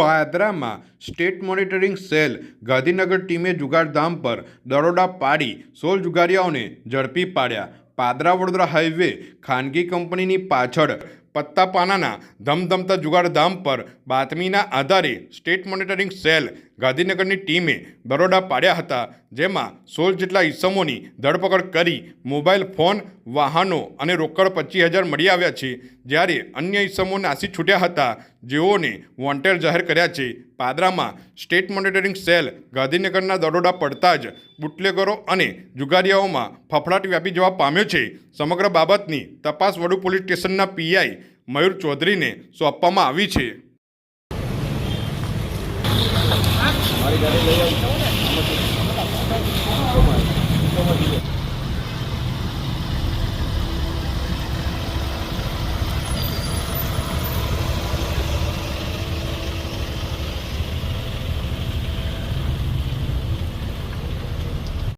પાદરામાં state monitoring cell Gandhinagar ટીમે જુગારધામ પર દરોડા પાડી સોળ જુગારીયાઓને ઝડપી પાડ્યા. પાદરા વડોદરા હાઈવે ખાનગી કંપનીની પાછળ પત્તાપાનાના ધમધમતા જુગારધામ પર બાતમીના આધારે સ્ટેટ મોનિટરિંગ સેલ ગાંધીનગરની ટીમે દરોડા પાડ્યા હતા, જેમાં સોળ જેટલા ઈસમોની ધરપકડ કરી મોબાઈલ ફોન, વાહનો અને રોકડ પચીસ હજાર મળી આવ્યા છે. જ્યારે અન્ય ઈસમો નાસી છૂટ્યા હતા, જેઓને વોન્ટેડ જાહેર કર્યા છે. પાદરામાં સ્ટેટ મોનિટરિંગ સેલ ગાંધીનગરના દરોડા પડતા જ બુટલેગરો અને જુગારીયાઓમાં ફફડાટ વ્યાપી જવા પામ્યો છે. સમગ્ર બાબતની તપાસ વડુ પોલીસ સ્ટેશનના પીઆઈ મયુર ચૌધરીને સોંપવામાં આવી છે.